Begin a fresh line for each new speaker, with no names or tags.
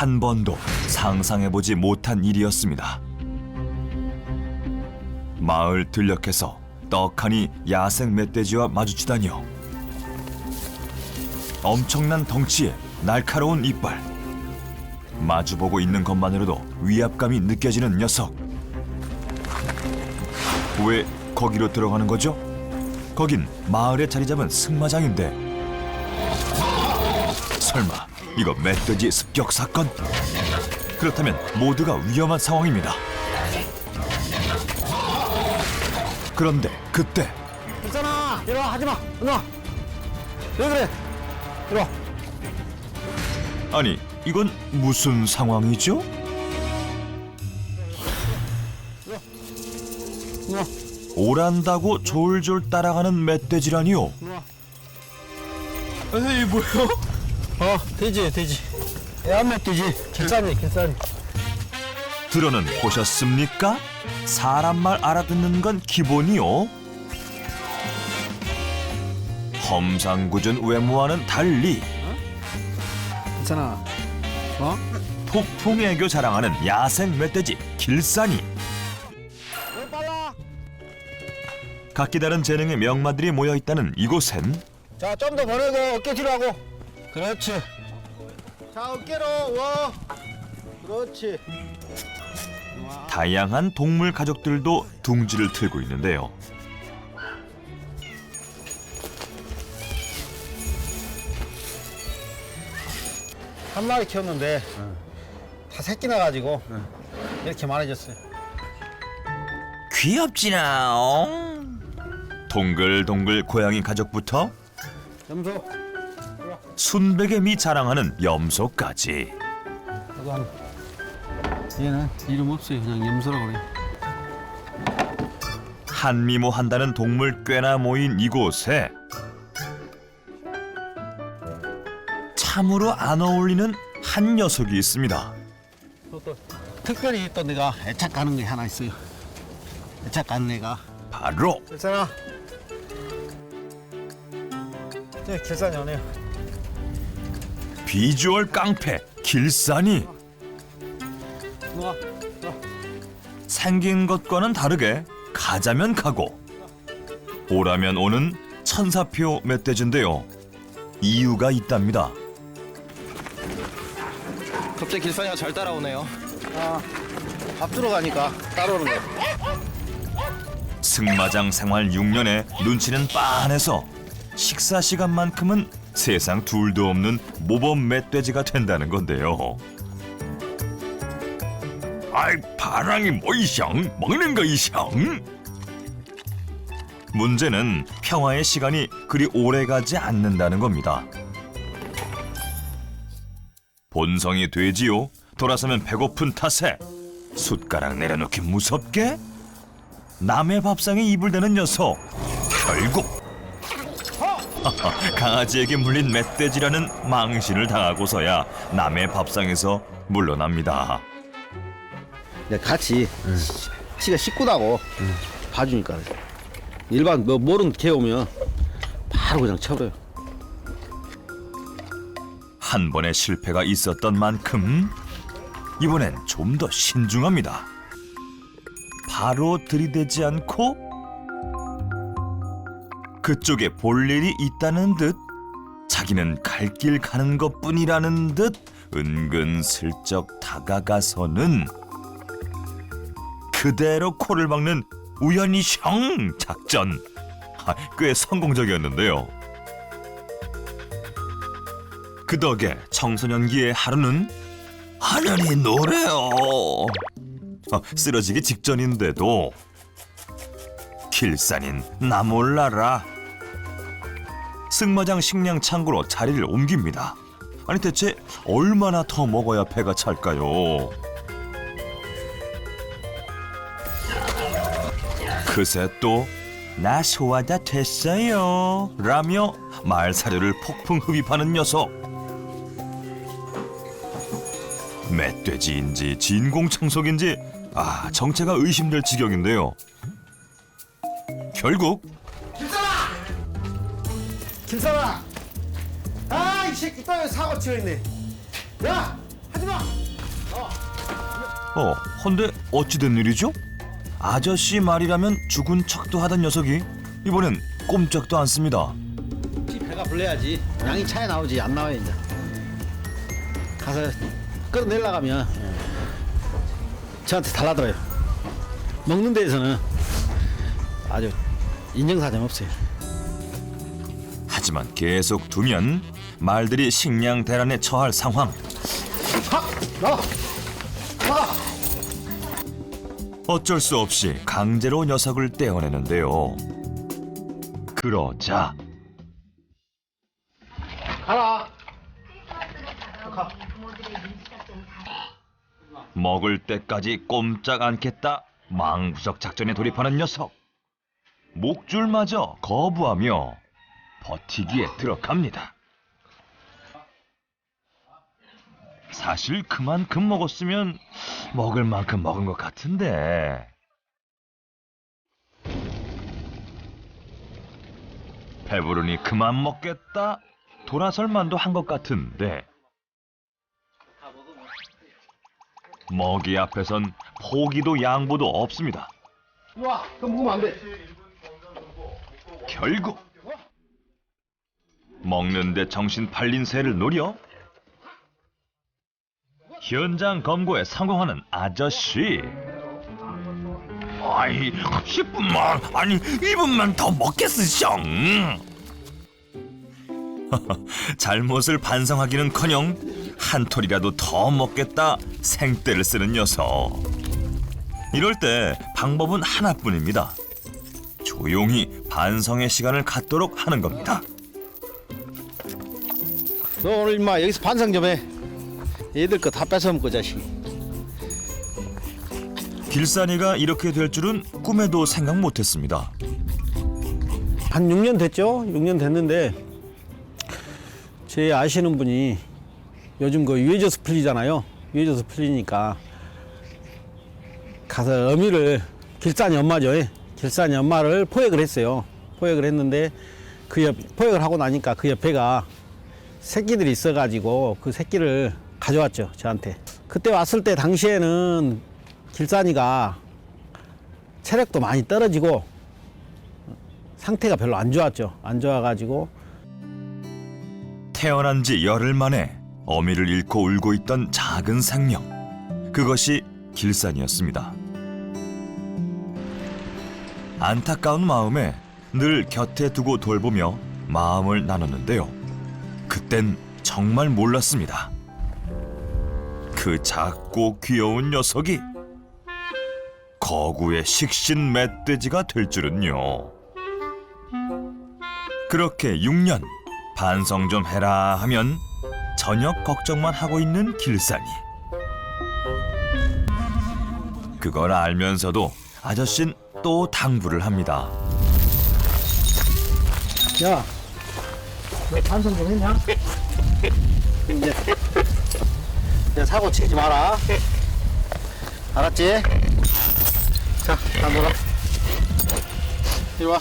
한 번도 상상해보지 못한 일이었습니다. 마을 들녘에서 떡하니 야생 멧돼지와 마주치다니요. 엄청난 덩치에 날카로운 이빨. 마주보고 있는 것만으로도 위압감이 느껴지는 녀석. 왜 거기로 들어가는 거죠? 거긴 마을에 자리 잡은 승마장인데 설마 이거 멧돼지 습격 사건? 그렇다면 모두가 위험한 상황입니다. 그런데 그때
있잖아 이리 와 하지 마 이리 와 왜 그래 이리 와
아니 이건 무슨 상황이죠?
이리 와
오란다고 졸졸 따라가는 멧돼지라니요.
에이 뭐야 어 돼지 돼지. 애완 돼지. 길쌈이 길쌈이
들어는 보셨습니까? 사람 말 알아듣는 건 기본이요. 험상궂은 외모와는 달리
괜찮아. 어?
폭풍 애교 자랑하는 야생 멧돼지 길산이
왜 빨라.
각기 다른 재능의 명마들이 모여 있다는 이곳엔
자 좀 더 벌어도 어깨 뒤로 하고 그렇지 자 어깨로 와 그렇지
다양한 동물 가족들도 둥지를 틀고 있는데요.
한 마리 키웠는데 다 새끼 나가지고 이렇게 많아졌어요
귀엽지나. 어? 동글동글 고양이 가족부터
염소
순백의 미 자랑하는 염소까지.
얘는 이름 없어요. 그냥 염소라고 그래.
한미모 한다는 동물 꽤나 모인 이곳에 참으로 안 어울리는 한 녀석이 있습니다.
특별히 또 내가 애착 가는 게 하나 있어요. 애착 가는 애가.
바로
길산아. 저 길산이 오네요
비주얼 깡패 길산이 생긴 것과는 다르게 가자면 가고 오라면 오는 천사표 멧돼지인데요. 이유가 있답니다.
갑자기 길산이가 잘 따라오네요.
밥 들어가니까 따라오는 거야
승마장 생활 6년에 눈치는 빤해서 식사 시간만큼은 세상 둘도 없는 모범 멧돼지가 된다는 건데요. 아이 바랑이 뭐 이상 먹는 거 이상. 문제는 평화의 시간이 그리 오래 가지 않는다는 겁니다. 본성이 되지요. 돌아서면 배고픈 탓에 숟가락 내려놓기 무섭게 남의 밥상에 입을 대는 녀석 결국 강아지에게 물린 멧돼지라는 망신을 당하고서야 남의 밥상에서 물러납니다.
내가 같이 치가 식구다고 봐주니까 일반 뭐 모르는 개 오면 바로 그냥 쳐버려요.
한 번의 실패가 있었던 만큼 이번엔 좀 더 신중합니다. 바로 들이대지 않고 그쪽에 볼 일이 있다는 듯 자기는 갈 길 가는 것 뿐이라는 듯 은근슬쩍 다가가서는 그대로 코를 막는 우연히 형 작전 아, 꽤 성공적이었는데요. 그 덕에 청소년기의 하루는 하늘이 노래요. 아, 쓰러지기 직전인데도 길산인 나 몰라라. 승마장 식량 창고로 자리를 옮깁니다. 아니 대체 얼마나 더 먹어야 배가 찰까요? 그새 또 나 소화다 됐어요 라며 말 사료를 폭풍 흡입하는 녀석 멧돼지인지 진공청소기인지 아 정체가 의심될 지경인데요 결국
길산아 아이 새끼 또 사고 치고 있네 야
어, 헌데 어찌된 일이죠? 아저씨 말이라면 죽은 척도 하던 녀석이 이번엔 꼼짝도 않습니다.
배가 불러야지. 양이 차에 나오지 안 나와요 이제. 가서 끌어내려 가면 저한테 달라들어요. 먹는 데에서는 아주 인정사정 없어요.
하지만 계속 두면 말들이 식량 대란에 처할 상황. 어쩔 수 없이 강제로 녀석을 떼어내는데요. 그러자
가라.
먹을 때까지 꼼짝 않겠다 망부적 작전에 돌입하는 녀석. 목줄마저 거부하며 버티기에 들어갑니다. 사실 그만큼 먹었으면 먹을 만큼 먹은 것 같은데. 배부르니 그만 먹겠다 돌아설 만도 한 것 같은데. 먹이 앞에선 포기도 양보도 없습니다.
와, 그거 먹으면 안 돼.
결국 먹는데 정신 팔린 새를 노려 현장 검거에 성공하는 아저씨. 아이 10분만 아니 1분만 더 먹겠으쇼. 잘못을 반성하기는커녕 한 톨이라도 더 먹겠다 생떼를 쓰는 녀석. 이럴 때 방법은 하나뿐입니다. 조용히 반성의 시간을 갖도록 하는 겁니다.
너 오늘 임마 여기서 반성 좀 해. 얘들 거 다 뺏어먹고 자식.
길산이가 이렇게 될 줄은 꿈에도 생각 못했습니다.
한 6년 됐죠? 6년 됐는데 제 아시는 분이 요즘 그 유해져서 풀리잖아요. 유해져서 풀리니까 가서 어미를 길산이 엄마죠. 예. 길산이 엄마를 포획을 했어요. 포획을 했는데 그 옆, 포획을 하고 나니까 그 옆에가 새끼들이 있어가지고 그 새끼를 가져왔죠. 저한테. 그때 왔을 때 당시에는 길산이가 체력도 많이 떨어지고 상태가 별로 안 좋았죠. 안 좋아가지고
태어난 지 열흘 만에 어미를 잃고 울고 있던 작은 생명. 그것이 길산이었습니다. 안타까운 마음에 늘 곁에 두고 돌보며 마음을 나눴는데요. 그땐 정말 몰랐습니다. 그 작고 귀여운 녀석이 거구의 식신 멧돼지가 될 줄은요. 그렇게 6년 반성 좀 해라 하면 저녁 걱정만 하고 있는 길산이. 그걸 알면서도 아저씨는 또 당부를 합니다.
야, 너 반성 좀 했냐?
이제 이제 사고 치지 마라. 알았지? 자, 다 놀아. 이리 와.